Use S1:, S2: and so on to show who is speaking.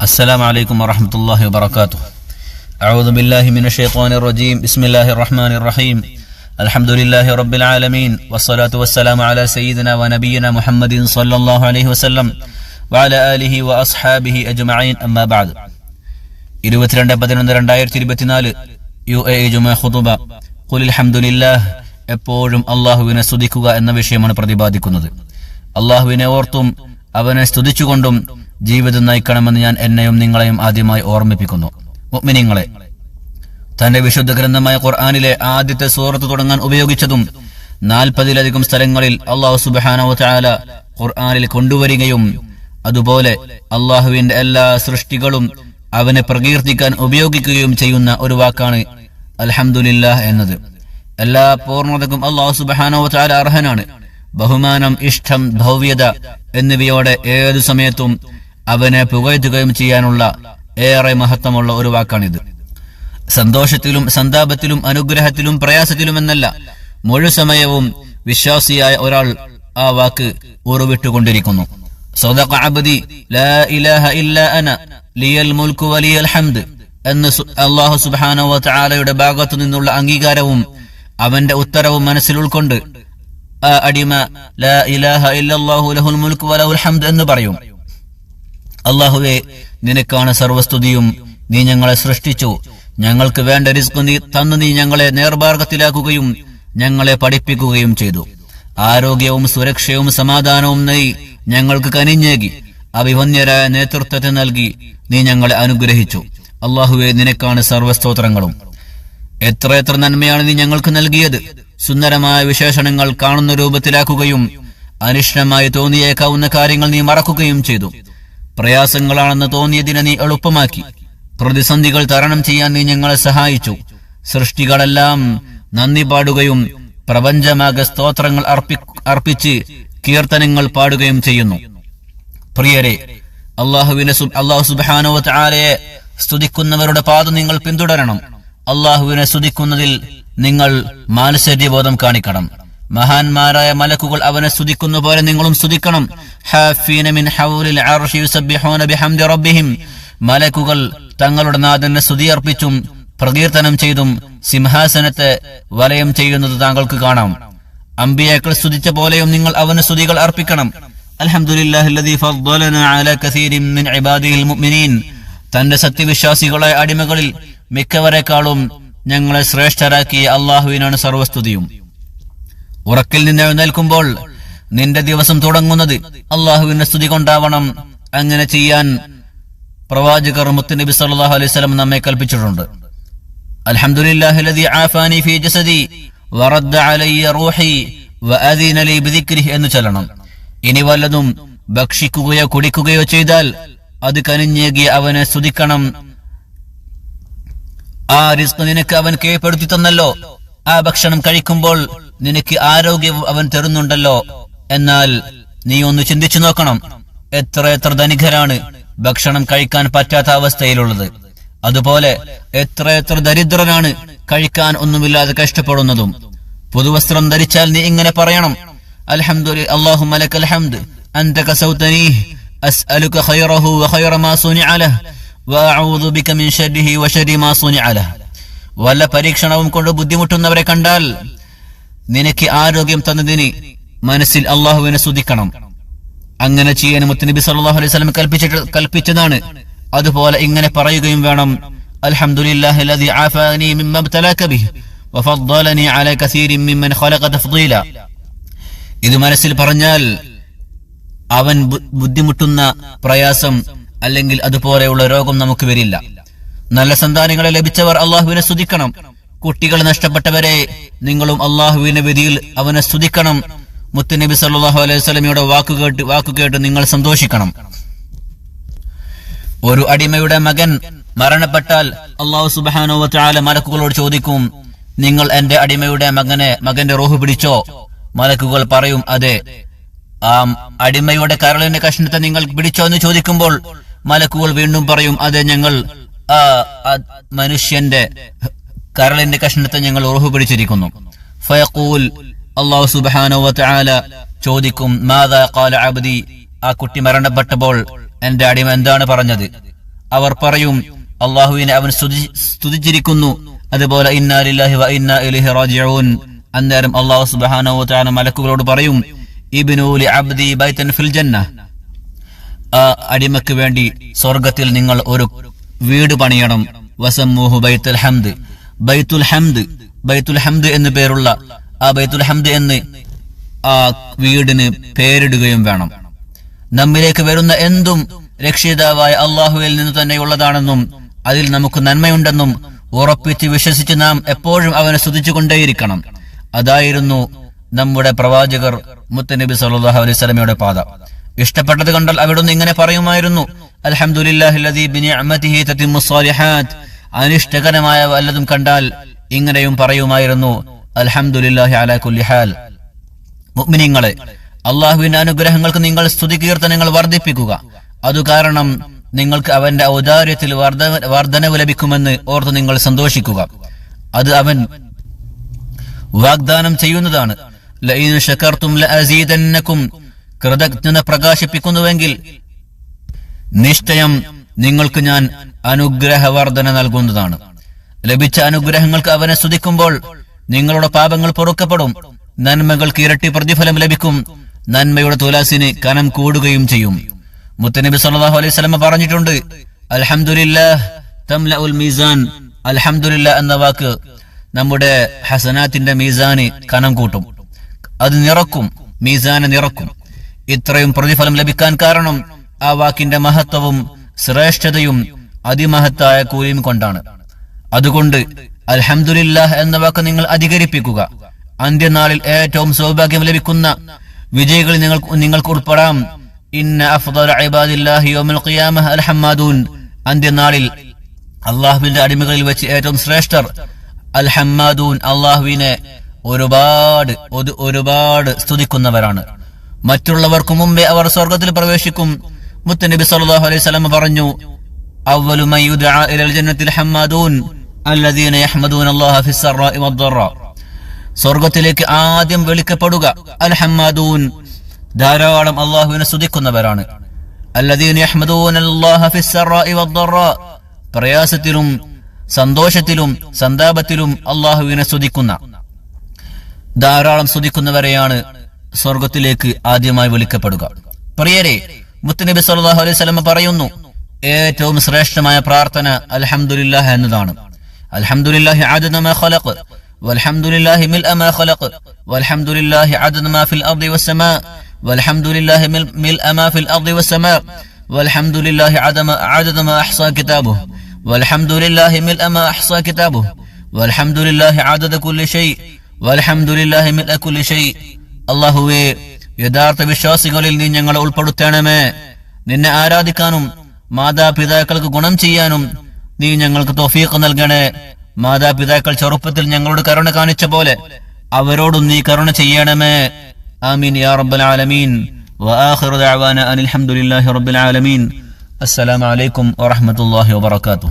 S1: السلام عليكم ورحمة الله وبركاته أعوذ بالله من الشيطان الرجيم بسم الله الرحمن الرحيم الحمد لله رب العالمين والصلاة والسلام على سيدنا ونبينا محمد صلى الله عليه وسلم وعلى آله وأصحابه أجمعين أما بعد ഇരുപത്തിരണ്ട് പതിനൊന്ന് രണ്ടായിരത്തി ഇരുപത്തിനാല് യു എ ജുമ ഖുതുബ ഖുലിൽ ഹംദുലില്ലാഹ് എപ്പോഴും അള്ളാഹുവിനെ സ്തുതിക്കുക എന്ന വിഷയമാണ് പ്രതിപാദിക്കുന്നത് അള്ളാഹുവിനെ ഓർത്തും അവനെ സ്തുതിച്ചുകൊണ്ടും ജീവിതം നയിക്കണമെന്ന് ഞാൻ എന്നെയും നിങ്ങളെയും ആദ്യമായി ഓർമ്മിപ്പിക്കുന്നു. മുഅ്മിനീങ്ങളെ തന്റെ വിശുദ്ധ ഗ്രന്ഥമായ ഖുർആാനിലെ ആദ്യത്തെ സൂറത്ത് തുടങ്ങാൻ ഉപയോഗിച്ചതും നാൽപ്പതിലധികം സ്ഥലങ്ങളിൽ അള്ളാഹു സുബാനോ ഖുർആാനിൽ കൊണ്ടുവരികയും അതുപോലെ അള്ളാഹുവിന്റെ എല്ലാ സൃഷ്ടികളും അവനെ പ്രകീർത്തിക്കാൻ ഉപയോഗിക്കുകയും ചെയ്യുന്ന ഒരു വാക്കാണ് അൽഹംദുലില്ലാഹ് എന്നത്. എല്ലാ പൂർണതക്കും അള്ളാഹു സുബാനോ ചാല അർഹനാണ്. ബഹുമാനം ഇഷ്ടം ഭവ്യത എന്നിവയോടെ ഏതു സമയത്തും അവനെ പുകഴ്ത്തുകയും ചെയ്യാനുള്ള ഏറെ മഹത്വമുള്ള ഒരു വാക്കാണിത്. സന്തോഷത്തിലും സന്താപത്തിലും അനുഗ്രഹത്തിലും പ്രയാസത്തിലും എന്നല്ല മുഴുസമയവും വിശ്വാസിയായ ഒരാൾ ആ വാക്ക് ഉറവിട്ടുകൊണ്ടിരിക്കുന്നു. അബ്ദി ലാ ഇലാഹ അന ലിയൽ ഹംദ് എന്ന് അള്ളാഹു സുബാനോ താലയുടെ ഭാഗത്തു നിന്നുള്ള അംഗീകാരവും അവന്റെ ഉത്തരവും മനസ്സിൽ ഉൾക്കൊണ്ട് അടിമ ലാ ഇലാഹ ഇല്ലാഹു ലഹുൽ മുൽക്കു വലഹുൽ ഹംദ് എന്ന് പറയും. അള്ളാഹുവെ നിനക്കാണ് സർവസ്തുതിയും. നീ ഞങ്ങളെ സൃഷ്ടിച്ചു. ഞങ്ങൾക്ക് വേണ്ട റിസ്ക് നീ തന്നു നീ ഞങ്ങളെ നേർമാർഗത്തിലാക്കുകയും ഞങ്ങളെ പഠിപ്പിക്കുകയും ചെയ്തു. ആരോഗ്യവും സുരക്ഷയും സമാധാനവും നീ ഞങ്ങൾക്ക് കനിഞ്ഞേകി. അഭിമന്യരായ നേതൃത്വത്തെ നൽകി നീ ഞങ്ങളെ അനുഗ്രഹിച്ചു. അള്ളാഹുവെ നിനക്കാണ് സർവസ്തോത്രങ്ങളും. എത്രയെത്ര നന്മയാണ് നീ ഞങ്ങൾക്ക് നൽകിയത്. സുന്ദരമായ വിശേഷണങ്ങൾ കാണുന്ന രൂപത്തിലാക്കുകയും അനിഷ്ടമായി തോന്നിയേക്കാവുന്ന കാര്യങ്ങൾ നീ മറക്കുകയും ചെയ്തു. പ്രയാസങ്ങളാണെന്ന് തോന്നിയതിനെ നീ എളുപ്പമാക്കി. പ്രതിസന്ധികൾ തരണം ചെയ്യാൻ നീ ഞങ്ങളെ സഹായിച്ചു. സൃഷ്ടികളെല്ലാം നന്ദി പാടുകയും പ്രപഞ്ചമാകെ സ്തോത്രങ്ങൾ അർപ്പി അർപ്പിച്ച് കീർത്തനങ്ങൾ പാടുകയും ചെയ്യുന്നു. പ്രിയരെ അള്ളാഹുവിനെ അള്ളാഹു സുബാനോ ആലയെ സ്തുതിക്കുന്നവരുടെ പാത നിങ്ങൾ പിന്തുടരണം. അള്ളാഹുവിനെ സ്തുതിക്കുന്നതിൽ നിങ്ങൾ മാനസര്യബോധം കാണിക്കണം. മഹാന്മാരായ മലക്കുകൾ അവനെ സ്തുതിക്കുന്ന പോലെ നിങ്ങളും സ്തുതിക്കണം. മലക്കുകൾ തങ്ങളുടെ നാഥനെ സ്തുതിയർപ്പിച്ചും പ്രകീർത്തനം ചെയ്തും സിംഹാസനത്തെ വലയം ചെയ്യുന്നത് താങ്കൾക്ക് കാണാം. അമ്പിയാക്കൾ സ്തുതിച്ച പോലെയും നിങ്ങൾ അവന് സ്തുതികൾ അർപ്പിക്കണം. തന്റെ സത്യവിശ്വാസികളെ അടിമകളിൽ മിക്കവരെക്കാളും ഞങ്ങളെ ശ്രേഷ്ഠരാക്കിയ അള്ളാഹുവിനാണ് സർവസ്തുതിയും. ഉറക്കിൽ നിന്ന് എഴുന്നേൽക്കുമ്പോൾ നിന്റെ ദിവസം തുടങ്ങുന്നത് അള്ളാഹുവിന്റെ സ്തുതി കൊണ്ടാവണം. അങ്ങനെ ചെയ്യാൻ പ്രവാചകർ മുത്തുനബി സല്ലാഹു അലൈഹി സ്വലം നമ്മെ കൽപ്പിച്ചിട്ടുണ്ട്. അൽഹംദുലില്ലാഹില്ലദി ആഫാനി ഫീ ജസദി വറദ്ദ അലയ്യ റൂഹി വഅദിന ലി ബിദിക്രിഹി എന്ന് ചൊല്ലണം. ഇനി വല്ലതും ഭക്ഷിക്കുകയോ കുടിക്കുകയോ ചെയ്താൽ അത് കനിഞ്ഞേകി അവനെ സ്തുതിക്കണം. ആ റിസ്ക് നിനക്ക് അവൻ കീഴ്പ്പെടുത്തി തന്നല്ലോ. ആ ഭക്ഷണം കഴിക്കുമ്പോൾ നിനക്ക് ആരോഗ്യം അവൻ തരുന്നുണ്ടല്ലോ. എന്നാൽ നീ ഒന്ന് ചിന്തിച്ചു നോക്കണം. എത്ര എത്ര ധനികരാണ് ഭക്ഷണം കഴിക്കാൻ പറ്റാത്ത അവസ്ഥയിലുള്ളത്. അതുപോലെ എത്ര എത്ര ദരിദ്രനാണ് കഴിക്കാൻ ഒന്നുമില്ലാതെ കഷ്ടപ്പെടുന്നതും. പുതുവസ്ത്രം ധരിച്ചാൽ നീ ഇങ്ങനെ പറയണം. അൽഹംദുലി അള്ളാഹു അൻത ഖൈറഹു വഖൈറ മാ ബിക മിൻ മാ വല്ല പരീക്ഷണവും കൊണ്ട് ബുദ്ധിമുട്ടുന്നവരെ കണ്ടാൽ നിനക്ക് ആരോഗ്യം തന്നതിന് മനസ്സിൽ അള്ളാഹുവിനെ സ്തുതിക്കണം. അങ്ങനെ ചെയ്യാൻ മുത്തനബി സല്ലാഹു അലൈഹി സ്വലം കൽപ്പിച്ചിട്ട് കൽപ്പിച്ചതാണ്. അതുപോലെ ഇങ്ങനെ പറയുകയും വേണം. ഇത് മനസ്സിൽ പറഞ്ഞാൽ അവൻ ബുദ്ധിമുട്ടുന്ന പ്രയാസം അല്ലെങ്കിൽ അതുപോലെയുള്ള രോഗം നമുക്ക് വരില്ല. നല്ല സന്താനങ്ങളെ ലഭിച്ചവർ അള്ളാഹുവിനെ സ്തുതിക്കണം. കുട്ടികൾ നഷ്ടപ്പെട്ടവരെ നിങ്ങളും അള്ളാഹുവിന്റെ വിധിയിൽ അവനെ സ്തുതിക്കണം. മുത്തുനബി സല്ലാഹു അലൈഹി സ്വലമിയുടെ വാക്കുകേട്ട് വാക്കുകേട്ട് നിങ്ങൾ സന്തോഷിക്കണം. ഒരു അടിമയുടെ മകൻ മരണപ്പെട്ടാൽ അള്ളാഹു സുബാനോ ചാല മലക്കുകളോട് ചോദിക്കും നിങ്ങൾ എന്റെ അടിമയുടെ മകനെ മകന്റെ റോഹ് പിടിച്ചോ? മലക്കുകൾ പറയും അതെ. ആ അടിമയുടെ കരളിന്റെ കഷ്ണത്തെ നിങ്ങൾ പിടിച്ചോ എന്ന് ചോദിക്കുമ്പോൾ മലക്കുകൾ വീണ്ടും പറയും അതെ ഞങ്ങൾ ആ മനുഷ്യന്റെ കരളിന്റെ കഷ്ണത്തെ ഞങ്ങൾ ഉറവ് പിടിച്ചിരിക്കുന്നു. ഫയഖൂൽ അള്ളാഹു സുബാനോ വതആല ചോദിക്കും മാതാ കാല അബദി? ആ കുട്ടി മരണപ്പെട്ടപ്പോൾ എന്റെ അടിമ എന്താണ് പറഞ്ഞത്? അവർ പറയും അള്ളാഹുവിനെ അവൻ സ്തുതിച്ചിരിക്കുന്നു. അതുപോലെ ഇന്നാലില്ലാഹി ഇലൈഹി റാജിഊൻ. അന്നേരം അള്ളാഹു സുബ്ഹാനഹു വതആല മലക്കുകളോട് പറയും ഇബ്നു അബ്ദി ബൈതൻ ഫിൽ ജന്ന ആ അടിമക്ക് വേണ്ടി സ്വർഗത്തിൽ നിങ്ങൾ ഒരു വീട് പണിയണം. വസമ്മൂഹു ബൈത്തുൽ ഹംദ്. ബൈത്തുൽ ഹംദ്. ബൈത്തുൽ ഹംദ് എന്ന് പേരുള്ള ആ ബൈത്തുൽ ഹംദ് എന്ന് ആ വീടിന് പേരിടുകയും വേണം. നമ്മിലേക്ക് വരുന്ന എന്തും രക്ഷിതാവായ അള്ളാഹുവിൽ നിന്ന് തന്നെയുള്ളതാണെന്നും അതിൽ നമുക്ക് നന്മയുണ്ടെന്നും ഉറപ്പിച്ച് വിശ്വസിച്ച് നാം എപ്പോഴും അവനെ സ്തുതിച്ചുകൊണ്ടേയിരിക്കണം. അതായിരുന്നു നമ്മുടെ പ്രവാചകർ മുത്തനബി സല്ലല്ലാഹു അലൈഹി സ്വലമയുടെ പാത. ഇഷ്ടപ്പെട്ടത് കണ്ടാൽ അവിടുന്ന് ഇങ്ങനെ പറയുമായിരുന്നു അലഹമുല്ലാഹി അനിഷ്ടകരമായ വല്ലതും കണ്ടാൽ ഇങ്ങനെയും പറയുമായിരുന്നു അൽഹംദുലില്ലാഹി അലാ കുല്ലി മുഗ്മിനിങ്ങളെ അള്ളാഹുവിന്റെ അനുഗ്രഹങ്ങൾക്ക് നിങ്ങൾ സ്തുതി കീർത്തനങ്ങൾ വർദ്ധിപ്പിക്കുക. അതു കാരണം നിങ്ങൾക്ക് അവന്റെ ഔദാര്യത്തിൽ വർധനവ് ലഭിക്കുമെന്ന് ഓർത്ത് നിങ്ങൾ സന്തോഷിക്കുക. അത് അവൻ വാഗ്ദാനം ചെയ്യുന്നതാണ്. കൃതജ്ഞത പ്രകാശിപ്പിക്കുന്നുവെങ്കിൽ നിശ്ചയം നിങ്ങൾക്ക് ഞാൻ അനുഗ്രഹവർദ്ധന നൽകുന്നതാണ്. ലഭിച്ച അനുഗ്രഹങ്ങൾക്ക് അവനെ സ്തുതിക്കുമ്പോൾ നിങ്ങളുടെ പാപങ്ങൾ പൊറുക്കപ്പെടും. നന്മകൾക്ക് ഇരട്ടി പ്രതിഫലം ലഭിക്കും. നന്മയുടെ തുലാസിന് കനം കൂടുകയും ചെയ്യും. മുത്തനബി സല്ലാഹു അലൈഹി സ്വലമ പറഞ്ഞിട്ടുണ്ട് അലഹമുല്ലാൻ അൽഹംദുലില്ലാ എന്ന വാക്ക് നമ്മുടെ ഹസനാത്തിന്റെ മീസാന് കനം കൂട്ടും. അത് നിറക്കും മീസാനെ നിറക്കും. ഇത്രയും പ്രതിഫലം ലഭിക്കാൻ കാരണം ആ വാക്കിന്റെ മഹത്വവും ശ്രേഷ്ഠതയും അതിമഹത്തായ കൂലിയും കൊണ്ടാണ്. അതുകൊണ്ട് അൽഹംദുലില്ലാഹ് എന്ന വാക്ക് നിങ്ങൾ അധികരിപ്പിക്കുക. അന്ത്യനാളിൽ ഏറ്റവും സൗഭാഗ്യം ലഭിക്കുന്ന വിജയികൾ നിങ്ങൾ നിങ്ങൾക്ക് ഉൾപ്പെടാം. ഇന്ന അഫ്ദുൽ ഇബാദില്ലാഹി അന്ത്യനാളിൽ അള്ളാഹുവിന്റെ അടിമകളിൽ വെച്ച് ഏറ്റവും ശ്രേഷ്ഠർ അൽ ഹമ്മാദൂൻ അള്ളാഹുവിനെ ഒരുപാട് ഒരു- ഒരുപാട് സ്തുതിക്കുന്നവരാണ്. മറ്റുള്ളവർക്ക് മുമ്പേ അവർ സ്വർഗത്തിൽ പ്രവേശിക്കും. മുത്തനബി സല്ലല്ലാഹു അലൈഹി വസല്ലം പറഞ്ഞു അവലു يدعى إلى ഇലൽ ജന്നത്തിൽ ഹമ്മാദൂൻ അല്ലദീന الله في السراء വദ്ദറാ സ്വർഗത്തിലേക്ക് ആദ്യം വിളിക്കപ്പെടുക അൽ ഹമ്മാദൂൻ ധാരാളം അള്ളാഹുവിനെ സ്തുതിക്കുന്നവരാണ്. അല്ലദീന യഹ്മദൂന അല്ലാഹ വദ്ദറാ. പ്രയാസത്തിലും സന്തോഷത്തിലും സന്താപത്തിലും അള്ളാഹുവിനെ സ്തുതിക്കുന്ന. ധാരാളം സ്തുതിക്കുന്നവരെയാണ് സ്വർഗത്തിലേക്ക് ആദ്യമായി വിളിക്കപ്പെടുക. പ്രിയരെ മുത്തനബി സല്ലല്ലാഹു അലൈഹി വസല്ലം പറയുന്നു ഏറ്റവും ശ്രേഷ്ഠമായ പ്രാർത്ഥന അൽഹംദുലില്ലാഹ് എന്നതാണ്. അൽഹംദുലില്ലാഹി അദദ മാ ഖലഖ് വൽഹംദുലില്ലാഹി മിൽഅ മാ ഖലഖ് വൽഹംദുലില്ലാഹി അദദ മാ ഫിൽ അർദി വസ്സമാ വൽഹംദുലില്ലാഹി മിൽ- മിൽഅ മാ ഫിൽ അർദി വസ്സമാ വൽഹംദുലില്ലാഹി അദമ അദദ മാ അഹ്സാ കിതാബുഹു വൽഹംദുലില്ലാഹി മിൽഅ മാ അഹ്സാ കിതാബുഹു വൽഹംദുലില്ലാഹി അദദ കുല്ലി ഷൈ വൽഹംദുലില്ലാഹി മിൽഅ കുല്ലി ഷൈ. അല്ലാഹുവേ യഥാർത്ഥ വിശ്വാസികളിൽ നീ ഞങ്ങളെ ഉൾപ്പെടുത്തണമേ. നിന്നെ ആരാധിക്കാനും മാതാപിതാക്കൾക്ക് ഗുണം ചെയ്യാനും നീ ഞങ്ങൾക്ക് തൊഫീഖ് നൽകണേ. മാതാപിതാക്കൾ ചെറുപ്പത്തിൽ ഞങ്ങളോട് കരുണ കാണിച്ച പോലെ അവരോടും നീ കരുണ ചെയ്യണമേ. ആമീൻ യാ റബ്ബൽ ആലമീൻ. വാഹിർ അനിൽ അൽഹംദുലില്ലാഹി റബ്ബിൽ ആലമീൻ. അസ്സലാമലൈക്കും വറഹ്മത്തുള്ളാഹി വാത്തു